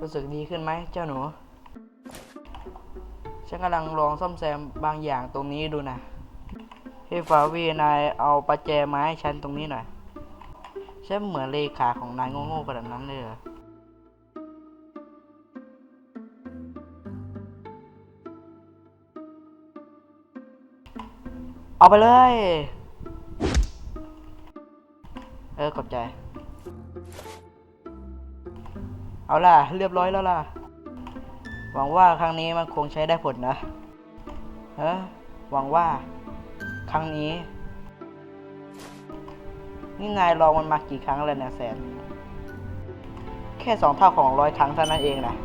รู้สึกดีขึ้นไหมเจ้าหนู ฉันกำลังลองซ่อมแซมบางอย่างตรงนี้ดูนะพี่ฟาวีนายเอาประแจไมาให้ฉันตรงนี้หน่อยฉันเหมือนเลขาของนายโง่ๆขนาดนั้นเลยเหรอเอาไปเลย เออ ขอบใจ เอาล่ะ เรียบร้อยแล้วล่ะ หวังว่าครั้งนี้มันคงใช้ได้ผลนะเออหวังว่า ครั้งนี้ นี่นายลองมันมากี่ครั้งแล้วเนี่ยแสนแค่สองเท่าของร้อยครั้งเท่านั้นเองนะ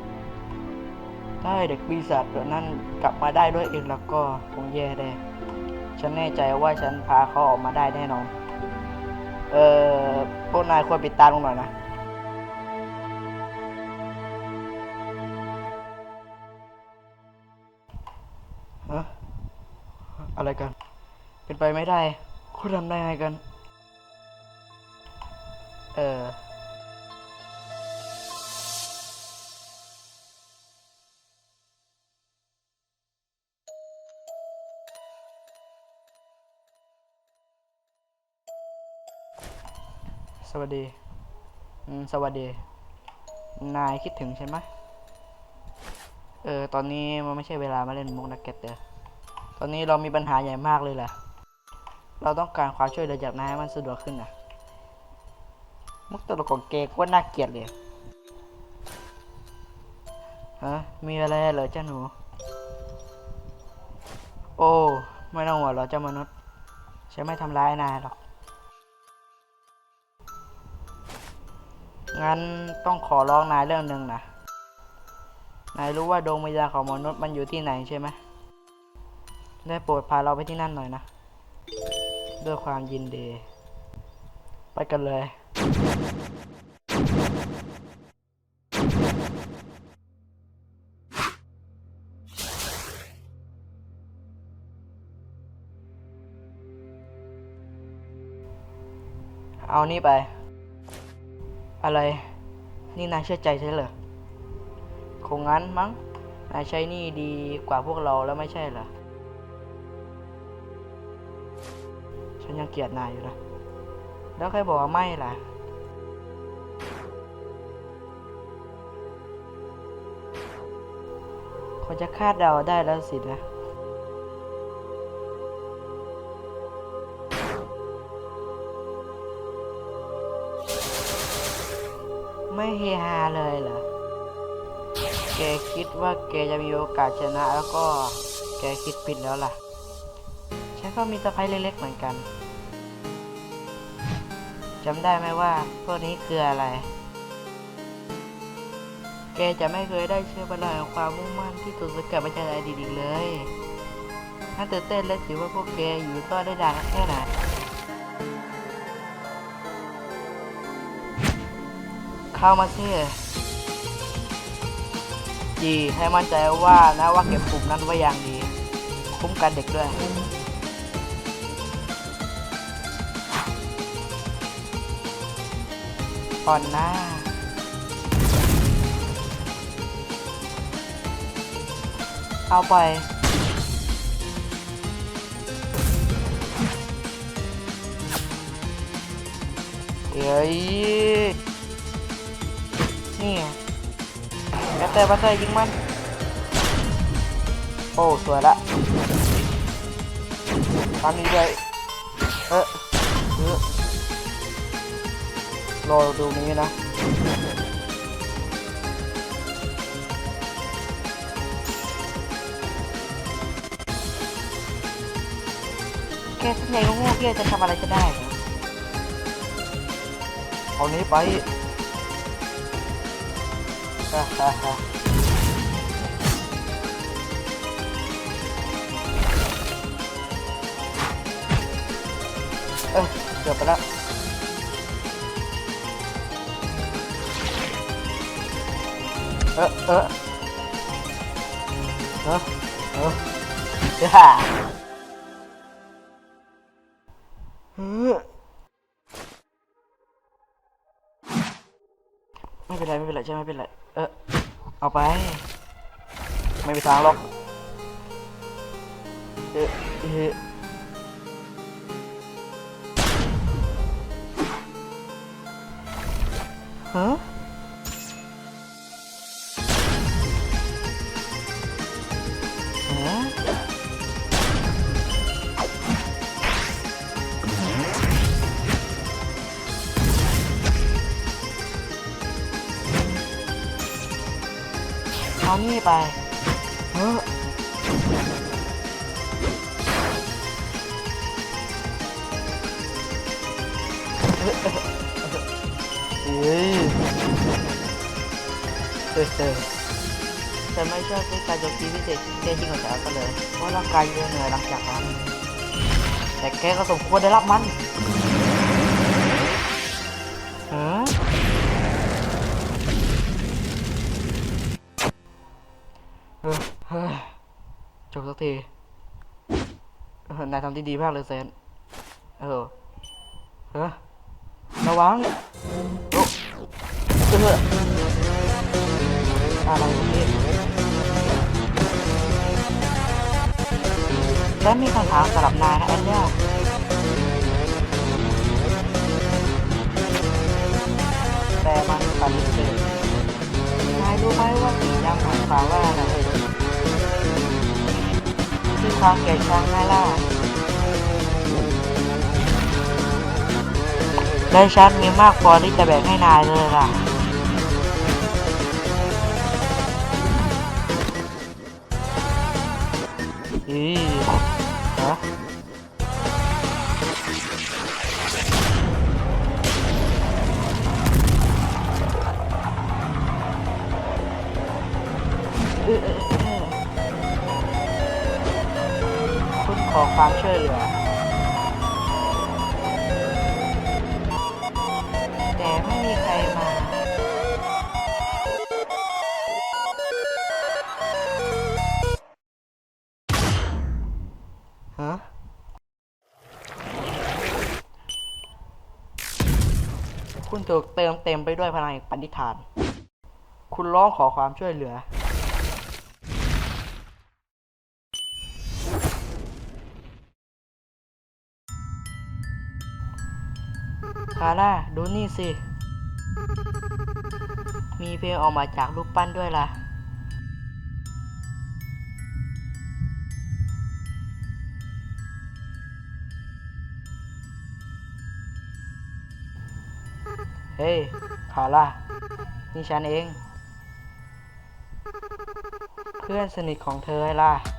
ถ้าเด็กปีศาจตัวนั้นกลับมาได้ด้วยเองแล้วก็คงแย่แน่ฉันแน่ใจว่าฉันพาเขาออกมาได้แน่นอน เออพวกนายควรปิดตาลงหน่อยนะ ฮะอะไรกัน เป็นไปไม่ได้คุณทำได้ไงกัน เออสวัสดี สวัสดี นายคิดถึงใช่ไหม เออ ตอนนี้มันไม่ใช่เวลามาเล่นมุกนักเก็ตเด้อตอนนี้เรามีปัญหาใหญ่มากเลยแหละ เราต้องการความช่วยเหลือจากนายให้มันสะดวกขึ้นนะมุกตลกของเกย์ก็น่าเกลียดเลยฮะมีอะไรเหรอเจ้าหนู โอ้ ไม่ต้องห่วงหรอกเจ้ามนุษย์ ฉันไม่ทำร้ายนายหรอก งั้นต้องขอร้องนายเรื่องหนึ่งนะ นายรู้ว่าดวงวิญญาณของมนุษย์มันอยู่ที่ไหนใช่ไหมได้โปรดพาเราไปที่นั่นหน่อยนะ ด้วยความยินดี ไปกันเลย เอานี่ไป อะไร นี่นายเชื่อใจใช่เหรอ คงงั้นมั้งนายใช้หนี่ดีกว่าพวกเราแล้วไม่ใช่เหรอ ฉันยังเกลียดนายอยู่นะแล้วใครบอกว่าไม่ล่ะ คนจะคาดเดาได้แล้วสินะไม่เฮฮาเลยเหรอ แกคิดว่าแกจะมีโอกาสชนะแล้วก็แกคิดผิดแล้วล่ะ ฉันก็มีสะพ้ายเล็กๆเหมือนกันจำได้ไหมว่าพวกนี้คืออะไร แกจะไม่เคยได้เชื่อพลังแห่งความมุ่งมั่นที่สุดสกัดมาจากอดีตอีกเลยน่าตื่นเต้นและถือว่าพวกแกอยู่ต่อได้ดานแค่ไหนเข้ามาสิี ให้มั่นใจว่านะว่าเก็บปุ่มนั้นไว้อย่างดี คุ้มกันเด็กด้วย อ่อนหน้าเอาไป เฮ้ยนี่ เตอร์บัตเตอร์ยิงมันโอ้สวยละตามนี้เลยเออเออรอดูนี้นะแกสัญญาโง่ๆแกจะทำอะไรจะได้เอเอานี้ไป เออเกือบไปแล้วเออเออเออเออฮ่า ไม่เป็นไรใช่ไม่เป็นไร เออเอาไป ไม่มีทางหรอกเออเออฮะฮะ นี่ไปเฮ้อเฮ้ยเออเออฉันไม่ชอบใช้การโจมตีพิเศษแค่ที่ของฉันก็เลยเพราะร่างกายเยอะเหนื่อยหลังจากนั้นแต่แกก็สมควรได้รับมัน กทีนายทำที่ดีมากเลยเซนเออเฮ้ยระวังโอ้เอออะไรนี่และมีคำถามสำหรับนายนะแอนเนี่ย คือความเกลียดชังไงล่ะและฉันมีมากพอที่จะแบ่งให้นายเลยล่ะอืม อความช่วยเหลือ แต่ไม่มีใครมา ฮะ คุณถูกเติมเต็มไปด้วยพลังแห่งปณิธาน คุณร้องขอความช่วยเหลือาร่า ดูนี่สิ มีเพลงออกมาจากรูปปั้นด้วยล่ะ เฮ้ยคาร่า นี่ฉันเอง เพื่อนสนิทของเธอไงล่ะ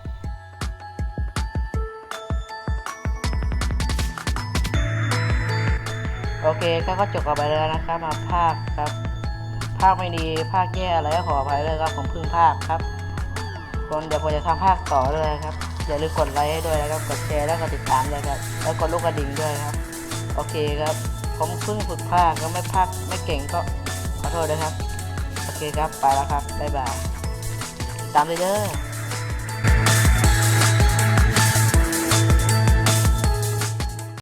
โอเคก็ก็จบกันไปแล้วนะครับมาภาคครับ ภาคไม่ดีภาคแย่อะไรก็ขออภัยเลยครับผมเพิ่งภาคครับคนเดี๋ยวผมจะทำภาคต่อเลยครับอย่าลืมกดไลค์ให้ด้วยนะครับกดแชร์แล้วก็ติดตามด้วยครับแล้วกดลูกกระดิ่งด้วยครับ โอเคครับผมเพิ่งฝึกภาคก็ไม่ภาคไม่เก่งก็ขอโทษด้วยครับ โอเคครับไปแล้วครับบ๊ายบายตามเลยเด้อ